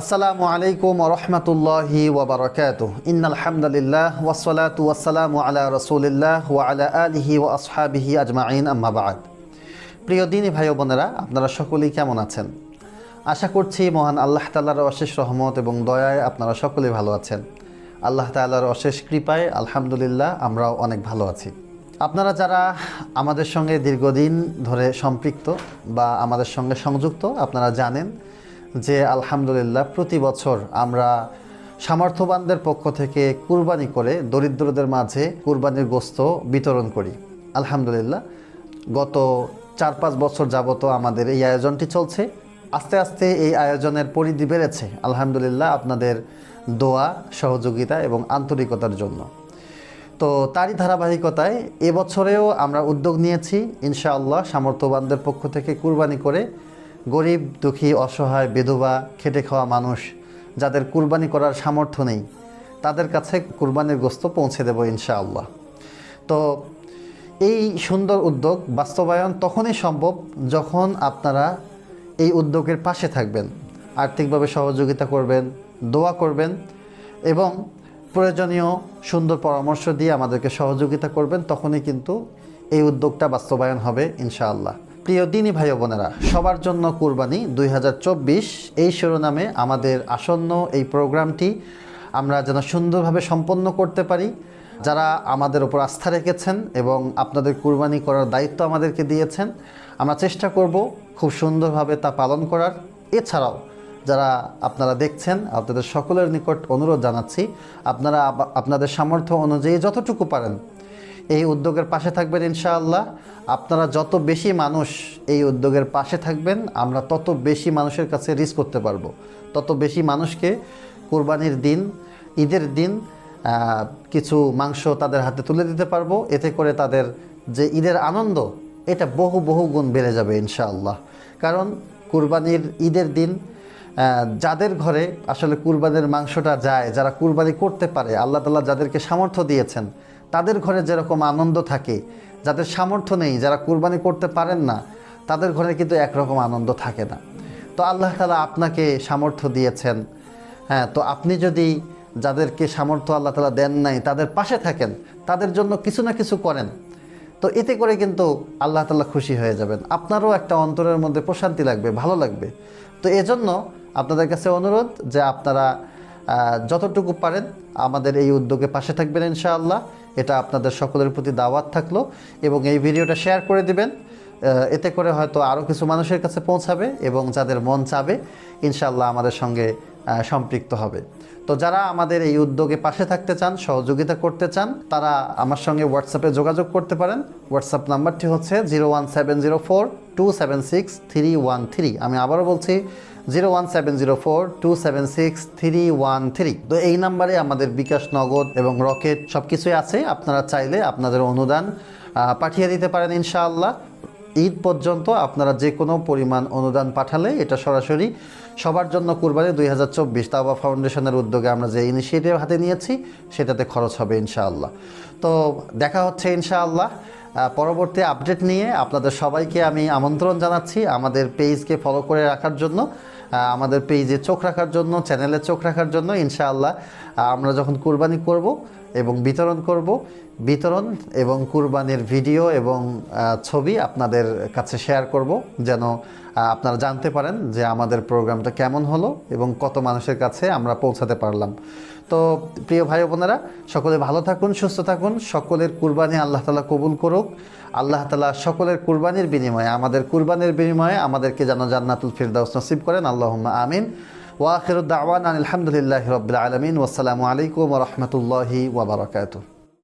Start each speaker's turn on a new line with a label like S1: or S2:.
S1: আসসালামু আলাইকুম রহমতুল্লাহি ওবরাকাত ইন্নাল হামদুলিল্লাহ ওয়াসসালাতু ওয়াসসালামু আলা রাসূলিল্লাহ ওয়া আলা আলিহি ওয়া আসহাবিহি আজমাইন, আম্মা বাদ। প্রিয় দিনী ভাই বোনেরা, আপনারা সকলেই কেমন আছেন? আশা করছি মহান আল্লাহ তাআলার অশেষ রহমত এবং দয়ায় আপনারা সকলেই ভালো আছেন। আল্লাহ তাআলার অশেষ কৃপায় আলহামদুলিল্লাহ আমরাও অনেক ভালো আছি। আপনারা যারা আমাদের সঙ্গে দীর্ঘদিন ধরে সম্পৃক্ত বা আমাদের সঙ্গে সংযুক্ত, আপনারা জানেন যে আলহামদুলিল্লাহ প্রতি বছর আমরা সামর্থ্যবানদের পক্ষ থেকে কুরবানি করে দরিদ্রদের মাঝে কুরবানির গোস্ত বিতরণ করি। আলহামদুলিল্লাহ, গত চার পাঁচ বছর যাবত আমাদের এই আয়োজনটি চলছে। আস্তে আস্তে এই আয়োজনের পরিধি বেড়েছে, আলহামদুলিল্লাহ, আপনাদের দোয়া, সহযোগিতা এবং আন্তরিকতার জন্য। তো তারই ধারাবাহিকতায় এবছরেও আমরা উদ্যোগ নিয়েছি, ইনশাআল্লাহ সামর্থ্যবানদের পক্ষ থেকে কুরবানি করে গরিব, দুঃখী, অসহায়, বিধবা, খেটে খাওয়া মানুষ যাদের কুরবানি করার সামর্থ্য নেই, তাদের কাছে কুরবানির গোস্ত পৌঁছে দেব ইনশাআল্লাহ। তো এই সুন্দর উদ্যোগ বাস্তবায়ন তখনই সম্ভব যখন আপনারা এই উদ্যোগের পাশে থাকবেন, আর্থিকভাবে সহযোগিতা করবেন, দোয়া করবেন এবং প্রয়োজনীয় সুন্দর পরামর্শ দিয়ে আমাদেরকে সহযোগিতা করবেন, তখনই কিন্তু এই উদ্যোগটা বাস্তবায়ন হবে ইনশাআল্লাহ। প্রিয় দিনী ভাই বোনেরা, সবার জন্য কুরবানি দুই হাজার চব্বিশ। এই শিরোনামে আমাদের আসন্ন এই প্রোগ্রামটি আমরা যেন সুন্দরভাবে সম্পন্ন করতে পারি। যারা আমাদের ওপর আস্থা রেখেছেন এবং আপনাদের কুরবানি করার দায়িত্ব আমাদেরকে দিয়েছেন, আমরা চেষ্টা করব খুব সুন্দরভাবে তা পালন করার। এছাড়াও, যারা আপনারা দেখছেন, আপনাদের সকলের নিকট অনুরোধ জানাচ্ছি, আপনারা আপনাদের সামর্থ্য অনুযায়ী যতটুকু পারেন এই উদ্যোগের পাশে থাকবেন ইনশাআল্লাহ। আপনারা যত বেশি মানুষ এই উদ্যোগের পাশে থাকবেন, আমরা তত বেশি মানুষের কাছে রিচ করতে পারব। তত বেশি মানুষকে কোরবানির দিন, ঈদের দিন কিছু মাংস তাদের হাতে তুলে দিতে পারব। এতে করে তাদের যে ঈদের আনন্দ, এটা বহু বহু গুণ বেড়ে যাবে ইনশাআল্লাহ। কারণ কুরবানির ঈদের দিন যাদের ঘরে আসলে কুরবানির মাংসটা যায়, যারা কুরবানি করতে পারে, আল্লাহ তালা যাদেরকে সামর্থ্য দিয়েছেন তাদের ঘরে যেরকম আনন্দ থাকে, যাদের সামর্থ্য নেই, যারা কুরবানি করতে পারেন না, তাদের ঘরে কিন্তু একরকম আনন্দ থাকে না। তো আল্লাহ তালা আপনাকে সামর্থ্য দিয়েছেন। হ্যাঁ তো আপনি যদি যাদেরকে সামর্থ্য আল্লাহ তালা দেন নাই, তাদের পাশে থাকেন, তাদের জন্য কিছু না কিছু করেন, তো এতে করে কিন্তু আল্লাহ তালা খুশি হয়ে যাবেন। আপনারও একটা অন্তরের মধ্যে প্রশান্তি লাগবে, ভালো লাগবে। তো এজন্য আপনাদের কাছে অনুরোধ যে আপনারা যতটুকু পারেন আমাদের এই উদ্যোগে পাশে থাকবেন ইনশাআল্লাহ। এটা আপনাদের সকলের প্রতি দাওয়াত থাকল এবং এই ভিডিওটা শেয়ার করে দিবেন। এতে করে হয়তো আরও কিছু মানুষের কাছে পৌঁছাবে এবং যাদের মন চাবে ইনশাল্লাহ আমাদের সঙ্গে সম্পৃক্ত হবে। তো যারা আমাদের এই উদ্যোগে পাশে থাকতে চান, সহযোগিতা করতে চান, তারা আমার সঙ্গে হোয়াটসঅ্যাপে যোগাযোগ করতে পারেন। হোয়াটসঅ্যাপ নাম্বারটি হচ্ছে zero one seven zero four two seven six three one three. আমি আবারও বলছি zero one seven zero four two seven six three one three. তো এই নাম্বারে আমাদের বিকাশ নগদ এবং রকেট সব কিছুই আছে। আপনারা চাইলে আপনাদের অনুদান পাঠিয়ে দিতে পারেন ইনশাআল্লাহ। ঈদ পর্যন্ত আপনারা যে কোনো পরিমাণ অনুদান পাঠালে এটা সরাসরি সবার জন্য কুরবানি দুই হাজার চব্বিশ তাওবা ফাউন্ডেশনের উদ্যোগে আমরা যে ইনিশিয়েটিভ হাতে নিয়েছি, সেটাতে খরচ হবে ইনশাআল্লাহ। তো দেখা হচ্ছে ইনশাআল্লাহ। পরবর্তী আপডেট নিয়ে আপনাদের সবাইকে আমি আমন্ত্রণ জানাচ্ছি আমাদের পেজকে ফলো করে রাখার জন্য আমাদের পেজে চোখ রাখার জন্য চ্যানেলে চোখ রাখার জন্য, ইনশাআল্লাহ আমরা যখন কুরবানি করব এবং বিতরণ করব, বিতরণ এবং কুরবানির ভিডিও এবং ছবি আপনাদের কাছে শেয়ার করব, যেন আপনারা জানতে পারেন যে আমাদের প্রোগ্রামটা কেমন হলো এবং কত মানুষের কাছে আমরা পৌঁছাতে পারলাম। তো প্রিয় ভাই বোনেরা, সকলে ভালো থাকুন, সুস্থ থাকুন। সকলের কুরবানি আল্লাহ তালা কবুল করুক। আল্লাহ তালা সকলের কুরবানির বিনিময়ে, আমাদের কুরবানির বিনিময়ে আমাদেরকে যেন জান্নাতুল ফিরদাউস নসিব করেন। আল্লাহ আমিন। ওয়াখির দাওয়ান আলহামদুলিল্লাহ রবিল আলমিন। ওসালামু আলাইকুম রহমতুল্লাহি ওবরাকাতু